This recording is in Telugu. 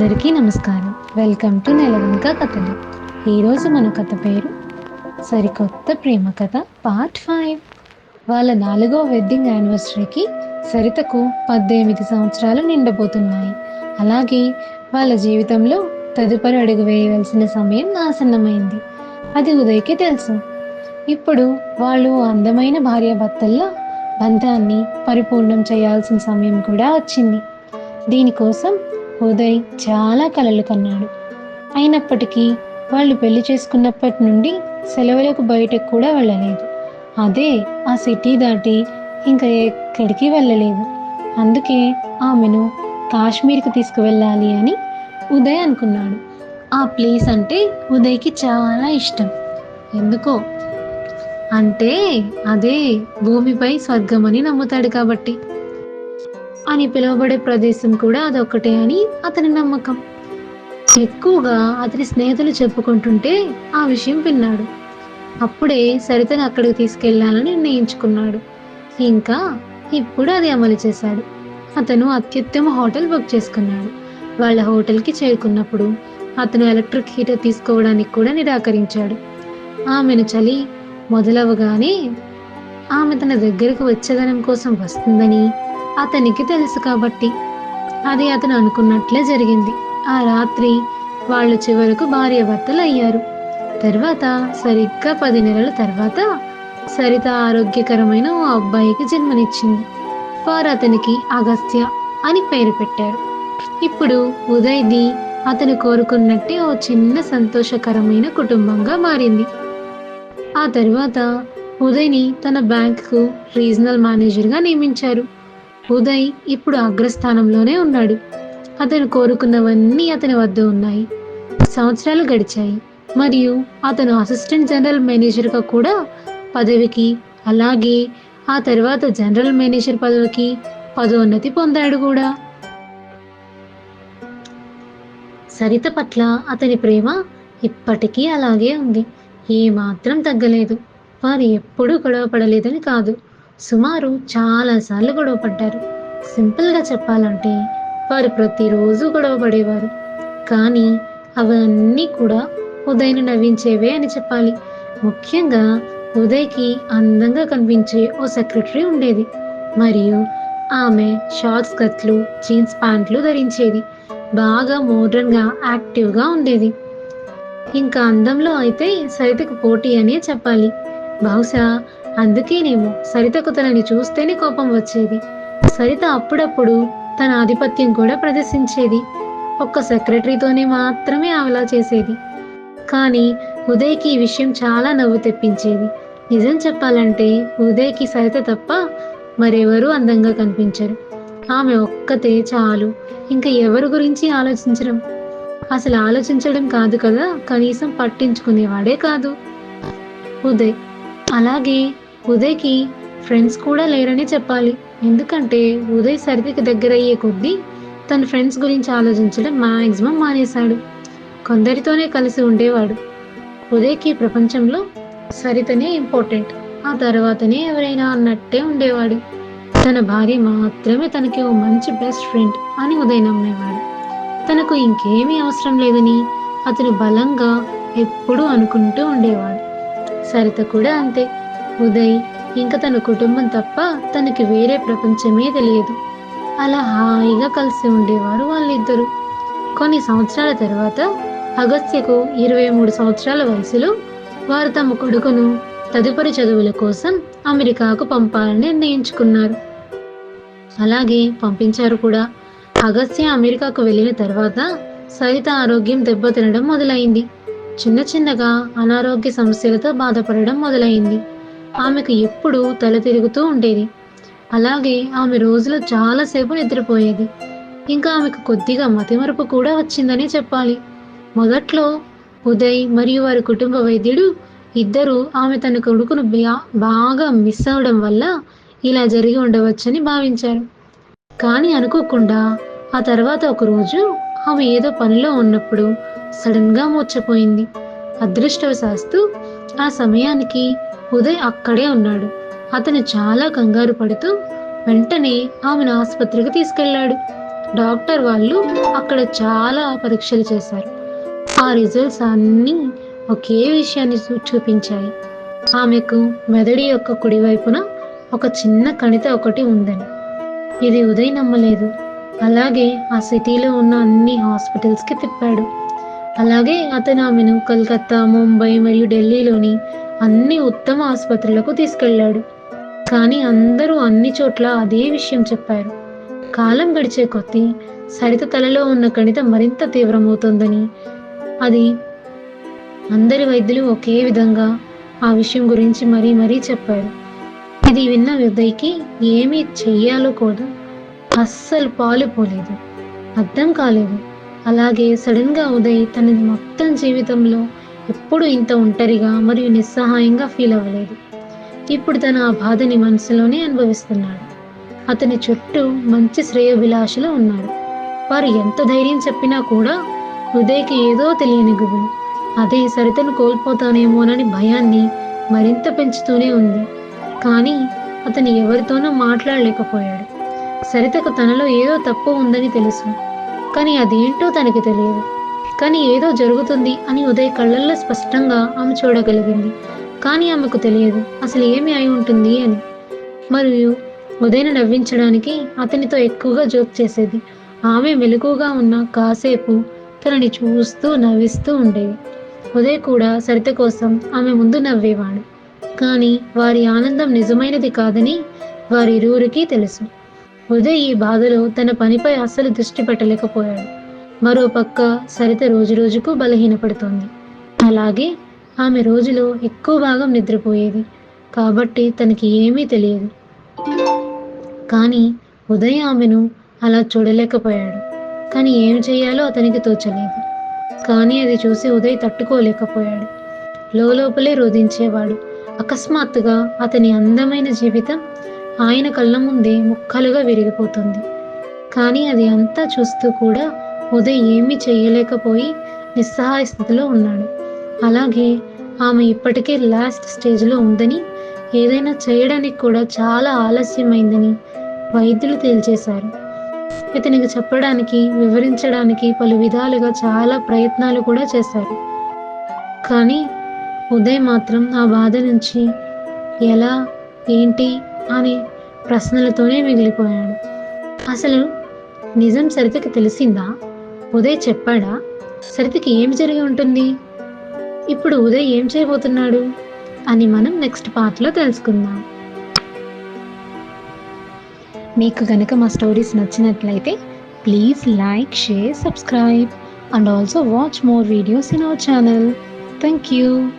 అందరికీ నమస్కారం. వెల్కమ్ టు నెలవంక కథలు. ఈరోజు మన కథ పేరు సరికొత్త ప్రేమ కథ పార్ట్ ఫైవ్. వాళ్ళ నాలుగో వెడ్డింగ్ యానివర్సరీకి సరితకు పద్దెనిమిది సంవత్సరాలు నిండబోతున్నాయి. అలాగే వాళ్ళ జీవితంలో తదుపరి అడుగు వేయవలసిన సమయం నాశనమైంది. అది ఉదయ్కి తెలుసు. ఇప్పుడు వాళ్ళు అందమైన భార్యాభర్తల్లో బంధాన్ని పరిపూర్ణం చేయాల్సిన సమయం కూడా వచ్చింది. దీనికోసం ఉదయ్ చాలా కలలు కన్నాడు. అయినప్పటికీ వాళ్ళు పెళ్ళి చేసుకున్నప్పటి నుండి సెలవులకు బయటకు కూడా వెళ్ళలేదు. అదే ఆ సిటీ దాటి ఇంకా ఎక్కడికి వెళ్ళలేదు. అందుకే ఆమెను కాశ్మీర్కి తీసుకువెళ్ళాలి అని ఉదయ్ అనుకున్నాడు. ఆ ప్లేస్ అంటే ఉదయ్కి చాలా ఇష్టం. ఎందుకో? అంటే అదే భూమిపై స్వర్గం అని నమ్ముతాడు కాబట్టి. అని పిలువబడే ప్రదేశం కూడా అదొక్కటే అని అతని నమ్మకం. ఎక్కువగా అతని స్నేహితులు చెప్పుకుంటుంటే ఆ విషయం విన్నాడు. అప్పుడే సరితను అక్కడికి తీసుకెళ్ళాలని నిర్ణయించుకున్నాడు. ఇంకా ఇప్పుడు అది అమలు చేశాడు. అతను అత్యుత్తమ హోటల్ బుక్ చేసుకున్నాడు. వాళ్ళ హోటల్కి చేరుకున్నప్పుడు అతను ఎలక్ట్రిక్ హీటర్ తీసుకోవడానికి కూడా నిరాకరించాడు. ఆమెను చలి మొదలవగానే ఆమె తన దగ్గరకు వచ్చేదనం కోసం వస్తుందని అతనికి తెలుసు కాబట్టి. అది అతను అనుకున్నట్లే జరిగింది. ఆ రాత్రి వాళ్ళు చివరకు భార్యాభర్తలు అయ్యారు తర్వాత సరిగ్గా పది నెలల తర్వాత సరిత ఆరోగ్యకరమైన ఓ అబ్బాయికి జన్మనిచ్చింది. వారు అతనికి అగస్త్య అని పేరు పెట్టారు. ఇప్పుడు ఉదయ్ది అతను కోరుకున్నట్టే ఓ చిన్న సంతోషకరమైన కుటుంబంగా మారింది. ఆ తర్వాత ఉదయ్ని తన బ్యాంకుకు రీజనల్ మేనేజర్గా నియమించారు. ఉదయ్ ఇప్పుడు అగ్రస్థానంలోనే ఉన్నాడు. అతను కోరుకున్నవన్నీ అతని వద్ద ఉన్నాయి. సంవత్సరాలు గడిచాయి. మరియు అతను అసిస్టెంట్ జనరల్ మేనేజర్గా కూడా పదవికి అలాగే ఆ తర్వాత జనరల్ మేనేజర్ పదవికి పదోన్నతి పొందాడు కూడా. సరిత పట్ల అతని ప్రేమ ఇప్పటికీ అలాగే ఉంది. ఏమాత్రం తగ్గలేదు. వారు ఎప్పుడూ గొడవ పడలేదని కాదు. సుమారు చాలాసార్లు గొడవ పడ్డారు. సింపుల్గా చెప్పాలంటే వారు ప్రతిరోజు గొడవ పడేవారు. కానీ అవన్నీ కూడా ఉదయ్ని నవ్వించేవే అని చెప్పాలి. ముఖ్యంగా ఉదయ్కి అందంగా కనిపించే ఓ సెక్రటరీ ఉండేది. మరియు ఆమె షార్ట్స్ కట్లు జీన్స్ ప్యాంట్లు ధరించేది. బాగా మోడ్రన్గా యాక్టివ్గా ఉండేది. ఇంకా అందంలో అయితే సరితకు పోటీ అనే చెప్పాలి. బహుశా అందుకేనేమో సరితకు తనని చూస్తేనే కోపం వచ్చేది. సరిత అప్పుడప్పుడు తన ఆధిపత్యం కూడా ప్రదర్శించేది. ఒక్క సెక్రటరీతోనే మాత్రమే అలా చేసేది. కానీ ఉదయ్కి ఈ విషయం చాలా నవ్వు తెప్పించేది. నిజం చెప్పాలంటే ఉదయ్కి సరిత తప్ప మరెవరూ అందంగా కనిపించరు. ఆమె ఒక్కతే చాలు. ఇంకా ఎవరి గురించి ఆలోచించడం? అసలు ఆలోచించడం కాదు కదా కనీసం పట్టించుకునేవాడే కాదు. ఉదయ్ అలాగే ఉదయ్కి ఫ్రెండ్స్ కూడా లేరని చెప్పాలి. ఎందుకంటే ఉదయ్ సరిదికి దగ్గర అయ్యే కొద్దీ తన ఫ్రెండ్స్ గురించి ఆలోచించడం మ్యాక్సిమం మానేశాడు. కొందరితోనే కలిసి ఉండేవాడు. ఉదయ్కి ప్రపంచంలో సరితనే ఇంపార్టెంట్. ఆ తర్వాతనే ఎవరైనా అన్నట్టే ఉండేవాడు. తన భార్య మాత్రమే తనకి ఓ మంచి బెస్ట్ ఫ్రెండ్ అని ఉదయ్ నమ్మేవాడు. తనకు ఇంకేమీ అవసరం లేదని అతను బలంగా ఎప్పుడూ అనుకుంటూ ఉండేవాడు. సరిత కూడా అంతే. ఉదయ్ ఇంకా తన కుటుంబం తప్ప తనకి వేరే ప్రపంచమే తెలియదు. అలా హాయిగా కలిసి ఉండేవారు వాళ్ళిద్దరూ. కొన్ని సంవత్సరాల తర్వాత అగస్త్యకు ఇరవై మూడు సంవత్సరాల వయసులో వారు తమ కొడుకును తదుపరి చదువుల కోసం అమెరికాకు పంపాలని నిర్ణయించుకున్నారు. అలాగే పంపించారు కూడా. అగస్త్య అమెరికాకు వెళ్ళిన తర్వాత సరిత ఆరోగ్యం దెబ్బతినడం మొదలైంది. చిన్న చిన్నగా అనారోగ్య సమస్యలతో బాధపడడం మొదలైంది. ఆమెకు ఎప్పుడూ తల తిరుగుతూ ఉండేది. అలాగే ఆమె రోజులో చాలాసేపు నిద్రపోయేది. ఇంకా ఆమెకు కొద్దిగా మతిమరుపు కూడా వచ్చిందని చెప్పాలి. మొదట్లో ఉదయ్ మరియు వారి కుటుంబ వైద్యుడు ఇద్దరూ ఆమె తన కొడుకును బాగా మిస్ అవడం వల్ల ఇలా జరిగి ఉండవచ్చని భావించారు. కానీ అనుకోకుండా ఆ తర్వాత ఒకరోజు ఆమె ఏదో పనిలో ఉన్నప్పుడు సడన్గా మూర్చపోయింది అదృష్టవశాస్తు ఆ సమయానికి ఉదయ్ అక్కడే ఉన్నాడు. అతను చాలా కంగారు పడుతూ వెంటనే ఆమెను ఆసుపత్రికి తీసుకెళ్ళాడు. డాక్టర్ వాళ్ళు అక్కడ చాలా పరీక్షలు చేశారు. ఆ రిజల్ట్స్ అన్నీ ఒకే విషయాన్ని చూ- చూపించాయి. ఆమెకు మెదడు యొక్క కుడివైపున ఒక చిన్న కణిత ఒకటి ఉందని. ఇది ఉదయ్ నమ్మలేదు. అలాగే ఆ సిటీలో ఉన్న అన్ని హాస్పిటల్స్కి తిప్పాడు. అలాగే అతను ఆమెను కలకత్తా ముంబై మరియు ఢిల్లీలోని అన్ని ఉత్తమ ఆసుపత్రులకు తీసుకెళ్ళాడు. కానీ అందరూ అన్ని చోట్ల అదే విషయం చెప్పారు. కాలం గడిచే కొద్దీ సరిత తలలో ఉన్న కణితం మరింత తీవ్రమవుతుందని అది అందరి వైద్యులు ఒకే విధంగా ఆ విషయం గురించి మరీ మరీ చెప్పారు. ఇది విన్న ఉదయ్కి ఏమీ చెయ్యాలో కూడా అస్సలు పాలుపోలేదు అర్థం కాలేదు. అలాగే సడన్గా ఉదయ్ తన మొత్తం జీవితంలో ఎప్పుడు ఇంత ఒంటరిగా మరియు నిస్సహాయంగా ఫీల్ అవ్వలేదు. ఇప్పుడు తన ఆ బాధని మనసులోనే అనుభవిస్తున్నాడు. అతని చుట్టూ మంచి శ్రేయోభిలాషులు ఉన్నారు. వారు ఎంత ధైర్యం చెప్పినా కూడా ఉదయ్కి ఏదో తెలియని గుబులు. అదే సరితను కోల్పోతానేమోనని భయాన్ని మరింత పెంచుతూనే ఉంది. కానీ అతను ఎవరితోనూ మాట్లాడలేకపోయాడు. సరితకు తనలో ఏదో తప్పు ఉందని తెలుసు. కానీ అదేంటో తనకి తెలియదు. కానీ ఏదో జరుగుతుంది అని ఉదయ్ కళ్ళల్లో స్పష్టంగా ఆమె చూడగలిగింది. కానీ ఆమెకు తెలియదు అసలు ఏమి అయి ఉంటుంది అని. మరియు ఉదయను నవ్వించడానికి అతనితో ఎక్కువగా జోక్ చేసేది. ఆమె మెలకుగా ఉన్న కాసేపు తనని చూస్తూ నవ్విస్తూ ఉండేది. ఉదయ్ కూడా సరిత కోసం ఆమె ముందు నవ్వేవాడు. కానీ వారి ఆనందం నిజమైనది కాదని వారిరువురికి తెలుసు. ఉదయ్ ఈ బాధలో తన పనిపై అస్సలు దృష్టి పెట్టలేకపోయాడు. మరో పక్క సరిత రోజురోజుకు బలహీనపడుతోంది. అలాగే ఆమె రోజులో ఎక్కువ భాగం నిద్రపోయేది. కాబట్టి తనకి ఏమీ తెలియదు. కానీ ఉదయ్ ఆమెను అలా చూడలేకపోయాడు. కానీ ఏం చేయాలో అతనికి తోచలేదు. కానీ అది చూసి ఉదయ్ తట్టుకోలేకపోయాడు. లోపలే రోధించేవాడు. అకస్మాత్తుగా అతని అందమైన జీవితం ఆయన కళ్ళ ముందే ముక్కలుగా విరిగిపోతుంది. కానీ అది అంతా చూస్తూ కూడా ఉదయ్ ఏమీ చేయలేకపోయి నిస్సహాయ స్థితిలో ఉన్నాడు. అలాగే ఆమె ఇప్పటికే లాస్ట్ స్టేజ్లో ఉందని ఏదైనా చేయడానికి కూడా చాలా ఆలస్యమైందని వైద్యులు తేల్చేశారు. ఇతనికి చెప్పడానికి వివరించడానికి పలు విధాలుగా చాలా ప్రయత్నాలు కూడా చేశారు. కానీ ఉదయ్ మాత్రం ఆ బాధ నుంచి ఎలా ఏంటి అని ప్రశ్నలతోనే మిగిలిపోయాడు. అసలు నిజం సరితకి తెలిసిందా? ఉదయ్ చెప్పాడా? సరితకి ఏమి జరిగి ఉంటుంది? ఇప్పుడు ఉదయ్ ఏం చేయబోతున్నాడు? అని మనం నెక్స్ట్ పార్ట్లో తెలుసుకుందాం. మీకు కనుక మా స్టోరీస్ నచ్చినట్లయితే please like share subscribe and also watch more videos in our channel. Thank you.